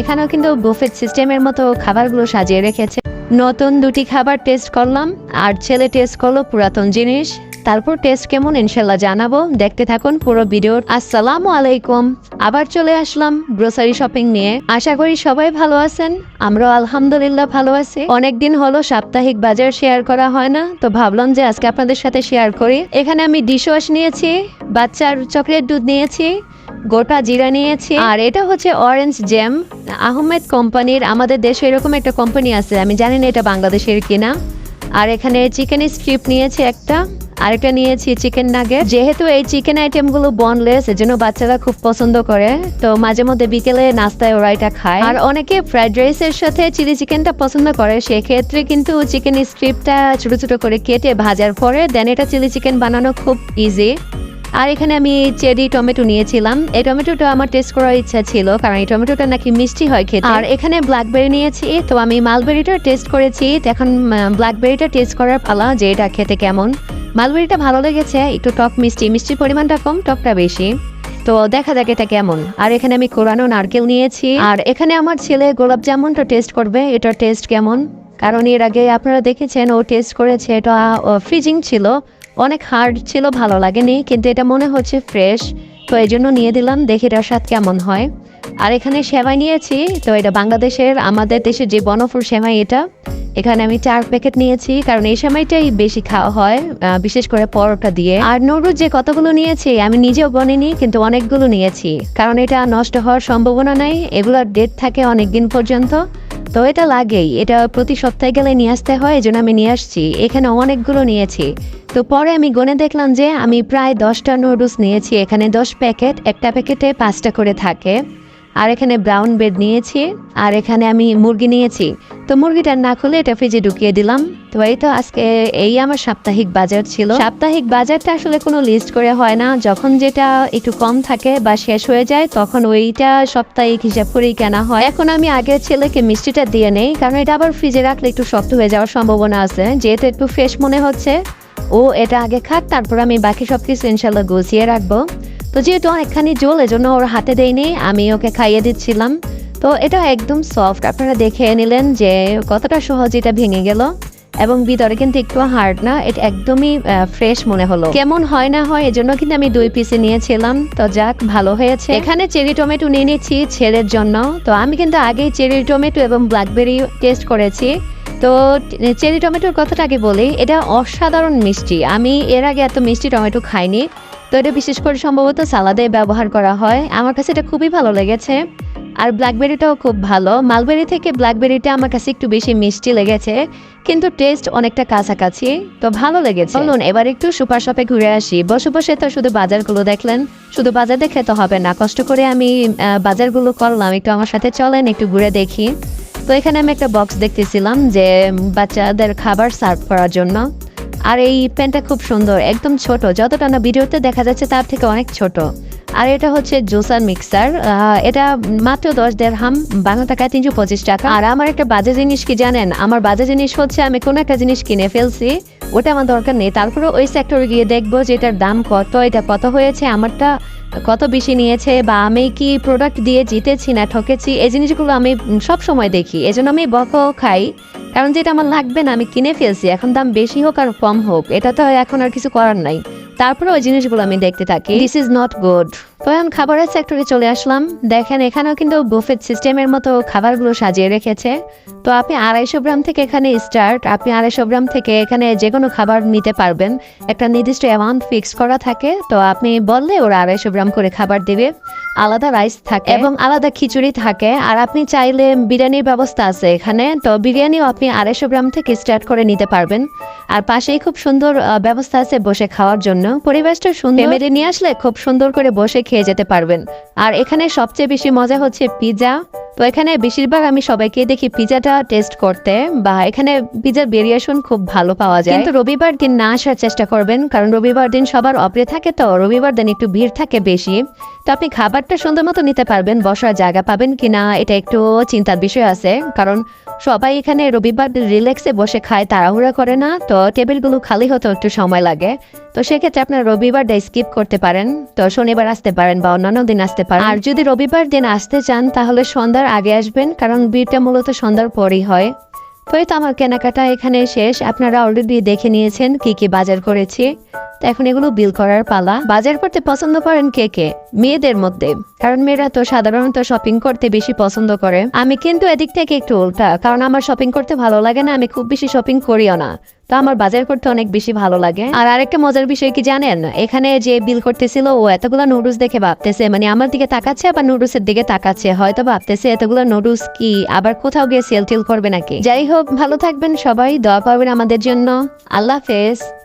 এখানেও কিন্তু বুফেট সিস্টেমের মতো খাবারগুলো সাজিয়ে রেখেছে। নতুন দুটি খাবার টেস্ট করলাম, আর ছেলে টেস্ট করল পুরাতন জিনিস। তারপর টেস্ট কেমন ইনশাল্লাহ জানাব। দেখতে থাকুন পুরো ভিডিও আসসালামু আলাইকুম। আবার চলে আসলাম গ্রোসারি শপিং নিয়ে। আশা করি সবাই ভালো আছেন। আমরাও আলহামদুলিল্লাহ ভালো আছি। অনেকদিন হলো সাপ্তাহিক বাজার শেয়ার করা হয় না, তো ভাবলাম যে আজকে আপনাদের সাথে শেয়ার করি। এখানে আমি ডিশ ওয়াশ নিয়েছি, বাচ্চার চকলেট দুধ নিয়েছি গোটা জিরা নিয়েছি। আর এটা হচ্ছে অরেঞ্জ জ্যাম আহমেদ কোম্পানির, আমাদের দেশে এরকম একটা কোম্পানি আছে, আমি জানি না এটা বাংলাদেশের কিনা। আর এখানে চিকেন স্ট্রিপ নিয়েছি একটা, আরেকটা নিয়েছি চিকেন নাগেট যেহেতু এই চিকেন আইটেমগুলো বনলেস এজন্য বাচ্চারা খুব পছন্দ করে, তো মাঝে মধ্যে বিকেলে নাস্তায় ওরা এটা খায়। আর অনেকে ফ্রাইড রাইসের সাথে চিলি চিকেনটা পছন্দ করে, সেক্ষেত্রে কিন্তু চিকেন স্ট্রিপটা ছোট ছোট করে কেটে ভাজার পরে দেন এটা চিলি চিকেন বানানো খুব ইজি আর এখানে আমি চেরি টমেটো নিয়েছিলাম। এই টমেটোটা আমার টেস্ট করার ইচ্ছা ছিল, কারণ এই টমেটোটা নাকি মিষ্টি হয় খেতে। আর এখানে ব্ল্যাকবেরি নিয়েছি, তো আমি মালবেরিটা টেস্ট করেছি। এখন ব্ল্যাকবেরিটা টেস্ট করার পালা যে এটা খেতে কেমন। মালবেরিটা ভালো লেগেছে, একটু টক মিষ্টি মিষ্টির পরিমাণটা কম, টকটা বেশি। তো দেখা যাক এটা কেমন। আর এখানে আমি কোরানো নারকেল নিয়েছি। আর এখানে আমার ছেলে গোলাপ জামুনটা টেস্ট করবে এটা টেস্ট কেমন? কারণ এর আগে আপনারা দেখেছেন, ও টেস্ট করেছে, এটা ফ্রিজিং ছিল। অনেক হার্ড ছিল, ভালো লাগেনি, কিন্তু এটা মনে হচ্ছে ফ্রেশ তো এই জন্য নিয়ে দিলাম, দেখি এটার স্বাদ কেমন হয়। আর এখানে সেমাই নিয়েছি, তো এটা বাংলাদেশের, আমাদের দেশের যে বনফুল সেমাই এটা, এখানে আমি চার প্যাকেট নিয়েছি, কারণ এই সময়টাই বেশি খাওয়া হয় বিশেষ করে পরোটা দিয়ে। আর নরুর যে কতগুলো নিয়েছি, আমি নিজেও বনিনি, কিন্তু অনেকগুলো নিয়েছি, কারণ এটা নষ্ট হওয়ার সম্ভাবনা নাই, এগুলোর ডেট থাকে অনেক দিন পর্যন্ত। তো এটা লাগেই। এটা প্রতি সপ্তাহে গেলে নিয়ে আসতে হয় এই জন্য আমি নিয়ে আসছি। এখানে অনেকগুলো নিয়েছি। তো পরে আমি গনে দেখলাম যে আমি প্রায় দশটা নুডলস নিয়েছি। এখানে দশ প্যাকেট একটা প্যাকেটে পাঁচটা করে থাকে। আর এখানে ব্রাউন ব্রেড নিয়েছি, আর এখানে আমি মুরগি নিয়েছি। তো মুরগিটা না খুলে এটা ফ্রিজে ঢুকিয়ে দিলাম। তো এই তো আজকে এই আমার সাপ্তাহিক বাজার ছিল। সাপ্তাহিক বাজারটা আসলে কোনো লিস্ট করে হয় না। যখন যেটা একটু কম থাকে বা শেষ হয়ে যায়, তখন ওইটা সাপ্তাহিক হিসাব করেই কেনা হয়। এখন আমি আগের ছেলেকে মিষ্টিটা দিয়ে নেই, কারণ এটা আবার ফ্রিজে রাখলে একটু শক্ত হয়ে যাওয়ার সম্ভাবনা আছে। যেহেতু একটু ফ্রেশ মনে হচ্ছে, ও এটা আগে খাক, তারপর আমি বাকি সব কিছু ইনশাল্লাহ গুছিয়ে রাখব। তো যেহেতু অনেকখানি জল, এজন্য ওর হাতে দেয়নি আমি ওকে খাইয়ে দিচ্ছিলাম। তো এটা একদম সফট আপনারা দেখে নিলেন যে কতটা সহজ এটা ভেঙে গেল। এবং ভিতরে কিন্তু একটু হার্ড না, এটা একদমই ফ্রেশ মনে হলো। কেমন হয় না হয়, এজন্য কিন্তু আমি দুই পিসে নিয়েছিলাম। তো যাক, ভালো হয়েছে। এখানে চেরি টমেটো নিয়ে নিচ্ছি ছেলের জন্য। তো আমি কিন্তু আগেই চেরি টমেটো এবং ব্ল্যাকবেরি টেস্ট করেছি। তো চেরি টমেটোর কথাটা আগে বলি, এটা অসাধারণ মিষ্টি। আমি এর আগে এত মিষ্টি টমেটো খাইনি। তো এটা বিশেষ করে সম্ভবত সালাদে ব্যবহার করা হয়। আমার কাছে এটা খুবই ভালো লেগেছে। আর ব্ল্যাকবেরিটাও খুব ভালো। মালবেরি থেকে ব্ল্যাকবেরিটা আমার কাছে একটু বেশি মিষ্টি লেগেছে, কিন্তু টেস্ট অনেকটা কাছাকাছি, তো ভালো লেগেছে। বলুন এবার একটু সুপার শপে ঘুরে আসি। বসে বসে তো শুধু বাজারগুলো দেখলেন। শুধু বাজার দেখে তো হবে না। কষ্ট করে আমি বাজারগুলো করলাম। একটু আমার সাথে চলেন, একটু ঘুরে দেখি। তো এখানে আমি একটা বক্স দেখতেছিলাম যে বাচ্চাদের খাবার সার্ভ করার জন্য। আর এই প্যান্টটা খুব সুন্দর, একদম ছোট। যতটা না ভিডিওতে দেখা যাচ্ছে তার থেকে অনেক ছোট। আর এটা হচ্ছে জোসার মিক্সার। এটা মাত্র দশ দেড় হাম বাংলা টাকায় তিনশো পঁচিশ টাকা। আর আমার একটা বাজে জিনিস কি জানেন? আমার বাজে জিনিস হচ্ছে আমি কোনো একটা জিনিস কিনে ফেলছি, ওটা আমার দরকার নেই। তারপরে ওই সেক্টরে গিয়ে দেখব যে এটার দাম কত, এটা কত হয়েছে, আমারটা কত বেশি নিয়েছে, বা আমি কি প্রোডাক্ট দিয়ে জিতেছি না ঠকেছি, এই জিনিসগুলো আমি সব সময় দেখি। এজন্য আমি বক খাই, কারণ যেটা আমার লাগবে না, আমি কিনে ফেলছি। এখন দাম বেশি হোক আর কম হোক, এটা তো এখন আর কিছু করার নাই। তারপরে ওই জিনিসগুলো আমি দেখতে থাকি। দিস ইজ নট গুড তো এখন খাবারের সেক্টরে চলে আসলাম। দেখেন, এখানেও কিন্তু বুফেট সিস্টেমের মতো খাবারগুলো সাজিয়ে রেখেছে। তো আপনি আড়াইশো গ্রাম থেকে এখানে স্টার্ট আপনি আড়াইশো গ্রাম থেকে এখানে যে কোনো খাবার নিতে পারবেন। একটা নির্দিষ্ট অ্যামাউন্ট ফিক্স করা থাকে। তো আপনি বললে ওরা আড়াইশো গ্রাম করে খাবার দেবে। আলাদা রাইস থাকে এবং আলাদা খিচুড়ি থাকে। আর আপনি চাইলে বিরিয়ানির ব্যবস্থা আছে এখানে। তো বিরিয়ানিও আপনি আড়াইশো গ্রাম থেকে স্টার্ট করে নিতে পারবেন। আর পাশেই খুব সুন্দর ব্যবস্থা আছে বসে খাওয়ার জন্য। পরিবেশটা সুন্দর। ফ্যামিলি নিয়ে আসলে খুব সুন্দর করে বসে খেয়ে যেতে পারবেন। আর এখানে সবচেয়ে বেশি মজা হচ্ছে পিৎজা তো এখানে বেশিরভাগ আমি সবাইকে দেখি পিজাটা টেস্ট করতে বা এখানে পিজার ভেরিয়েশন খুব ভালো পাওয়া যায়। কিন্তু রবিবার দিন না আসার চেষ্টা করবেন কারণ রবিবার দিন সবার অপরে থাকে তো রবিবার দিন একটু ভিড় থাকে বেশি। তো আপনি খাবারটা সুন্দর মতো নিতে পারবেন বসার জায়গা পাবেন কিনা এটা একটু চিন্তার বিষয় আছে। কারণ সবাই এখানে রবিবার রিল্যাক্সে বসে খায় তাড়াহুড়া করে না তো টেবিলগুলো খালি হতে একটু সময় লাগে। তো সেক্ষেত্রে আপনার রবিবারটা স্কিপ করতে পারেন, তো শনিবার আসতে পারেন বা অন্যান্য দিন আসতে পারেন। আর যদি রবিবার দিন আসতে চান, তাহলে সন্ধ্যার আগে আসবেন, কারণ বিয়েটা মূলত সন্ধ্যার পরই হয়। তো এই তো আমার কেনাকাটা এখানে শেষ। আপনারা অলরেডি দেখে নিয়েছেন কি কি বাজার করেছি। তো এখন এগুলো বিল করার পালা। বাজার করতে পছন্দ করেন কে কে? মেয়েদের মধ্যে। কারণ মেয়েরা তো সাধারণত শপিং করতে বেশি পছন্দ করে। আমি কিন্তু এদিক থেকে একটু উল্টা, কারণ আমার শপিং করতে ভালো লাগে না, আমি খুব বেশি শপিং করিও না। তো আমার বাজার করতে অনেক বেশি ভালো লাগে। আর আরেকটা মজার বিষয় কি জানেন? এখানে যে বিল করতেছিল, ও এতগুলো নুডলস দেখে ভাবতেছে মানে আমার দিকে তাকাচ্ছে আবার নুডলসের দিকে তাকাচ্ছে। হয়তো ভাবতেছে, এতগুলো নুডলস কি আবার কোথাও গিয়ে সেল টেল করবে নাকি? যাই হোক, ভালো থাকবেন সবাই, দোয়া পাবেন আমাদের জন্য। আল্লাহ হাফেজ।